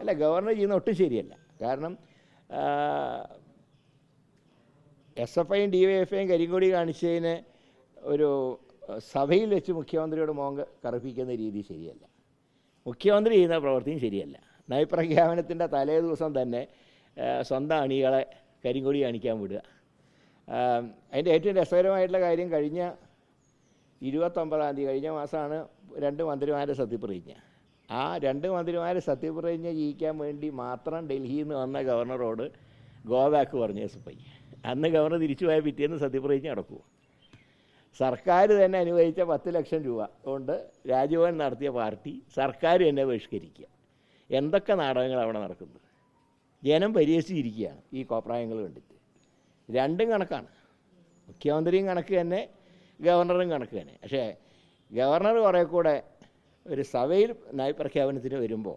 അല്ല ഗവർണർ ചെയ്യുന്ന ഒട്ടും ശരിയല്ല. കാരണം എസ് എഫ് ഐയും ഡി വൈ എഫ് ഐയും കരിങ്കൊടി കാണിച്ചതിന് ഒരു സഭയിൽ വെച്ച് മുഖ്യമന്ത്രിയോട് മോങ്ക കറുപ്പിക്കുന്ന രീതി ശരിയല്ല. മുഖ്യമന്ത്രി ചെയ്യുന്ന പ്രവൃത്തിയും ശരിയല്ല. നയപ്രഖ്യാപനത്തിന്റെ തലേ ദിവസം തന്നെ സ്വന്തം അണികളെ കരിങ്കൊടി കാണിക്കാൻ വിടുക. അതിന്റെ ഏറ്റവും രസകരമായിട്ടുള്ള കാര്യം കഴിഞ്ഞ ഇരുപത്തൊമ്പതാം തീയതി കഴിഞ്ഞ മാസമാണ് രണ്ട് മന്ത്രിമാരെ സത്യപ്രതിജ്ഞ. ആ രണ്ട് മന്ത്രിമാരെ സത്യപ്രതിജ്ഞ ജയിക്കാൻ വേണ്ടി മാത്രം ഡൽഹിയിൽ നിന്ന് വന്ന ഗവർണറോട് ഗോബാക്ക് പറഞ്ഞു എസ് ഐ. അന്ന് ഗവർണർ തിരിച്ചു പോയ പിറ്റേന്ന് സത്യപ്രതിജ്ഞ നടക്കുമോ സർക്കാർ തന്നെ അനുവദിച്ച പത്ത് ലക്ഷം രൂപ കൊണ്ട് രാജ്ഭവൻ നടത്തിയ പാർട്ടി സർക്കാർ തന്നെ ബഹിഷ്കരിക്കുക. എന്തൊക്കെ നാടകങ്ങൾ അവിടെ നടക്കുന്നത്? ജനം പരിഹസിച്ചിരിക്കുകയാണ് ഈ കോപ്രായങ്ങൾ കണ്ടിട്ട്. രണ്ടും കണക്കാണ്. മുഖ്യമന്ത്രിയും കണക്ക് തന്നെ ഗവർണറും കണക്ക് തന്നെ. പക്ഷേ ഗവർണർ കുറേ കൂടെ ഒരു സഭയിൽ നയപ്രഖ്യാപനത്തിന് വരുമ്പോൾ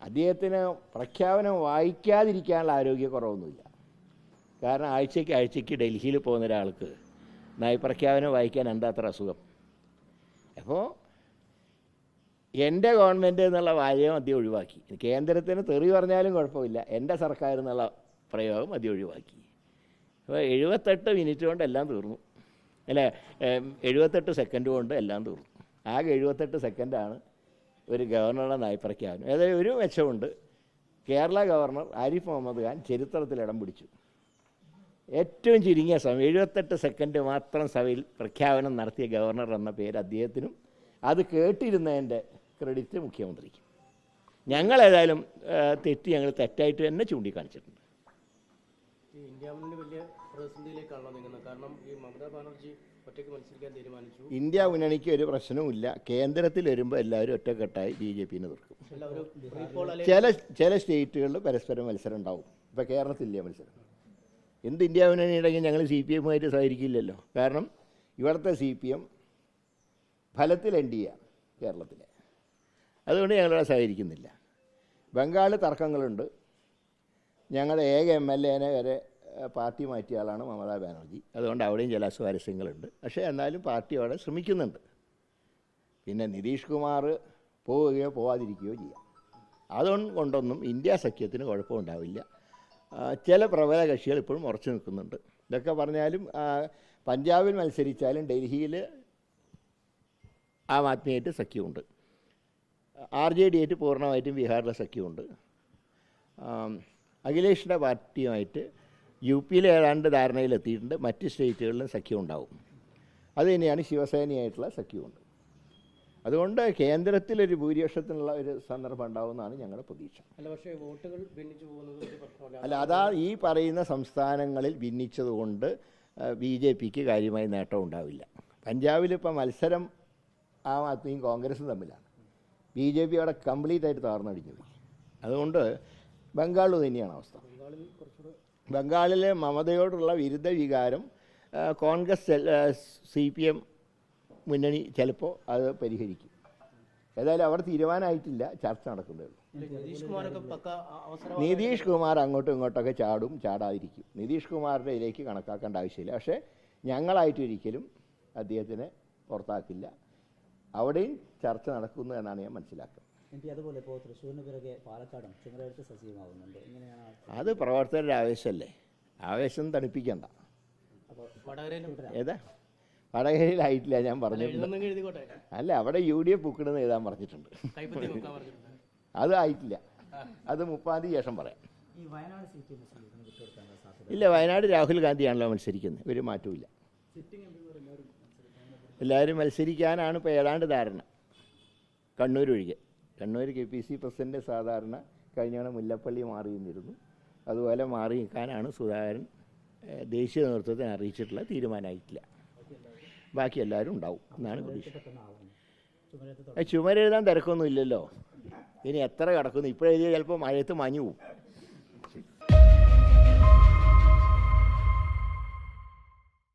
അദ്ദേഹത്തിന് പ്രഖ്യാപനം വായിക്കാതിരിക്കാനുള്ള ആരോഗ്യക്കുറവൊന്നുമില്ല കാരണം ആഴ്ചയ്ക്ക് ആഴ്ചയ്ക്ക് ഡൽഹിയിൽ പോകുന്ന ഒരാൾക്ക് നയപ്രഖ്യാപനം വായിക്കാൻ എന്താ അത്ര അസുഖം? അപ്പോൾ എന്റെ ഗവൺമെന്റ് എന്നുള്ള വാചകം അദ്ദേഹം ഒഴിവാക്കി. കേന്ദ്രത്തിന് തെറി പറഞ്ഞാലും കുഴപ്പമില്ല. എന്റെ സർക്കാർ എന്നുള്ള പ്രയോഗം അദ്ദേഹം ഒഴിവാക്കി. അപ്പോൾ എഴുപത്തെട്ട് മിനിറ്റ് കൊണ്ട് എല്ലാം തീർന്നു. അല്ല? എഴുപത്തെട്ട് സെക്കൻഡ് കൊണ്ട് എല്ലാം തീർന്നു. ആകെ എഴുപത്തെട്ട് സെക്കൻഡാണ് ഒരു ഗവർണറുടെ നയപ്രഖ്യാപനം അതായത് ഒരു മെച്ചമുണ്ട്. കേരള ഗവർണർ ആരിഫ് മുഹമ്മദ് ഖാൻ ചരിത്രത്തിൽ ഇടം പിടിച്ചു. ഏറ്റവും ചുരുങ്ങിയ സമയം എഴുപത്തെട്ട് സെക്കൻഡ് മാത്രം സഭയിൽ പ്രഖ്യാപനം നടത്തിയ ഗവർണർ എന്ന പേര് അദ്ദേഹത്തിനും അത് കേട്ടിരുന്നതിന്റെ ക്രെഡിറ്റ് മുഖ്യമന്ത്രിക്ക്. ഞങ്ങൾ ഏതായാലും ആ, തെറ്റ് ഞങ്ങൾ തെറ്റായിട്ട് തന്നെ ചൂണ്ടിക്കാണിച്ചിട്ടുണ്ട്. ഈ ഇന്ത്യ മുന്നണി വലിയ പ്രതിസന്ധിയിലേക്കാണല്ലോ നീങ്ങുന്നത്. കാരണം ഈ മമതാ ബാനർജി ഒറ്റയ്ക്ക് മത്സരിക്കാൻ തീരുമാനിച്ചു. ഇന്ത്യ മുന്നണിക്ക് ഒരു പ്രശ്നവുമില്ല. കേന്ദ്രത്തിൽ വരുമ്പോൾ എല്ലാവരും ഒറ്റക്കെട്ടായി ബി ജെ പിന്നെ തീർക്കും ചില ചില സ്റ്റേറ്റുകളിൽ പരസ്പരം മത്സരം ഉണ്ടാവും. ഇപ്പോൾ കേരളത്തിലില്ല മത്സരം? എന്ത് ഇന്ത്യ മുന്നണി ഉണ്ടെങ്കിൽ ഞങ്ങൾ സി പി എമ്മുമായിട്ട് സഹകരിക്കില്ലല്ലോ. കാരണം ഇവിടുത്തെ സി പി എം ഫലത്തിൽ എൻ ഡി എ കേരളത്തിലെ. അതുകൊണ്ട് ഞങ്ങളിവിടെ സഹകരിക്കുന്നില്ല. ബംഗാളിൽ തർക്കങ്ങളുണ്ട്. ഞങ്ങളുടെ ഏക എം എൽ എനെ വരെ പാർട്ടി മാറ്റിയ ആളാണ് മമതാ ബാനർജി. അതുകൊണ്ട് അവിടെയും ചില അസ്വാരസ്യങ്ങളുണ്ട്. പക്ഷേ എന്നാലും പാർട്ടി അവിടെ ശ്രമിക്കുന്നുണ്ട്. പിന്നെ നിതീഷ് കുമാർ പോവുകയോ പോവാതിരിക്കുകയോ ചെയ്യാം. അതുകൊണ്ടൊന്നും ഇന്ത്യ സഖ്യത്തിന് കുഴപ്പമുണ്ടാവില്ല. ചില പ്രബല കക്ഷികൾ ഇപ്പോഴും ഉറച്ചു നിൽക്കുന്നുണ്ട്. ഇതൊക്കെ പറഞ്ഞാലും പഞ്ചാബിൽ മത്സരിച്ചാലും ഡൽഹിയിൽ ആം ആദ്മിയായിട്ട് സഖ്യമുണ്ട്. ആർ ജെ ഡി ആയിട്ട് പൂർണമായിട്ടും ബീഹാറിലെ സഖ്യമുണ്ട്. അഖിലേഷിന്റെ പാർട്ടിയുമായിട്ട് യു പിയിൽ ഏതാണ്ട് ധാരണയിലെത്തിയിട്ടുണ്ട് മറ്റ് സ്റ്റേറ്റുകളിലും സഖ്യം ഉണ്ടാവും. അത് തന്നെയാണ് ശിവസേനയായിട്ടുള്ള സഖ്യമുണ്ട് അതുകൊണ്ട് കേന്ദ്രത്തിലൊരു ഭൂരിപക്ഷത്തിനുള്ള ഒരു സന്ദർഭം ഉണ്ടാവുമെന്നാണ് ഞങ്ങളുടെ പ്രതീക്ഷ. അല്ല പക്ഷേ വോട്ടുകൾ ഭിന്നിച്ചു പോകുന്നത് അല്ല അതാ ഈ പറയുന്ന സംസ്ഥാനങ്ങളിൽ ഭിന്നിച്ചതുകൊണ്ട് ബി ജെ പിക്ക് കാര്യമായി നേട്ടം ഉണ്ടാവില്ല. പഞ്ചാബിലിപ്പോൾ മത്സരം ആം ആദ്മിയും കോൺഗ്രസും തമ്മിലാണ്. ബി ജെ പി അവിടെ കംപ്ലീറ്റ് ആയിട്ട് തകർന്നടിഞ്ഞു പോയി. അതുകൊണ്ട് ബംഗാളിൽ തന്നെയാണ് അവസ്ഥ. ബംഗാളിലെ മമതയോടുള്ള വിരുദ്ധ വികാരം കോൺഗ്രസ് സി പി എം മുന്നണി ചിലപ്പോൾ അത് പരിഹരിക്കും. ഏതായാലും അവർ തീരുമാനമായിട്ടില്ല ചർച്ച നടക്കുന്നേ ഉള്ളൂ. നിതീഷ് പക്ക അ- അവസരം നിതീഷ് കുമാർ അങ്ങോട്ടും ഇങ്ങോട്ടൊക്കെ ചാടും ചാടാതിരിക്കും. നിതീഷ് കുമാറിന്റെ ഇതിലേക്ക് കണക്കാക്കേണ്ട ആവശ്യമില്ല. പക്ഷേ ഞങ്ങളായിട്ടൊരിക്കലും അദ്ദേഹത്തിനെ പുറത്താക്കില്ല. അവിടെയും ചർച്ച നടക്കുന്നു എന്നാണ് ഞാൻ മനസ്സിലാക്കുന്നത്. എം പി അതുപോലെ ഇപ്പോൾ തൃശ്ശൂരിന് പിറകെ പാലക്കാടും ചുമരടുത്ത് സജീവമാകുന്നുണ്ട് എങ്ങനെയാണ് അത് പ്രവർത്തകരുടെ ആവേശമല്ലേ? ആവേശം തണുപ്പിക്കണ്ട. ഏതാ? വടകരയിലായിട്ടില്ല ഞാൻ പറഞ്ഞിട്ടുണ്ട്. അല്ല അവിടെ യു ഡി എഫ് ബുക്കിടുന്ന് എഴുതാൻ പറഞ്ഞിട്ടുണ്ട്. അത് ആയിട്ടില്ല. അത് മുപ്പാം തീയതി ശേഷം പറയാം. ഇല്ല വയനാട് രാഹുൽ ഗാന്ധിയാണല്ലോ മത്സരിക്കുന്നത്. ഒരു മാറ്റവും എല്ലാവരും മത്സരിക്കാനാണ് ഇപ്പോൾ ഏതാണ്ട് ധാരണ. കണ്ണൂർ ഒഴികെ. Kannur K P C president സാധാരണ കഴിഞ്ഞ മുല്ലപ്പള്ളി മാറി നിന്നിരുന്നു അതുപോലെ മാറി നിൽക്കാനാണ് സുധാകരൻ ദേശീയ നേതൃത്വത്തിന് അറിയിച്ചിട്ടുള്ള തീരുമാനമായിട്ടില്ല. ബാക്കി എല്ലാവരും ഉണ്ടാവും എന്നാണ് പ്രതീക്ഷ. ചുമരെഴുതാൻ തിരക്കൊന്നും ഇല്ലല്ലോ. ഇനി എത്ര കിടക്കുന്നു? ഇപ്പോഴെഴുതിയാൽ ചിലപ്പോൾ മഴയത്ത് മഞ്ഞു പോകും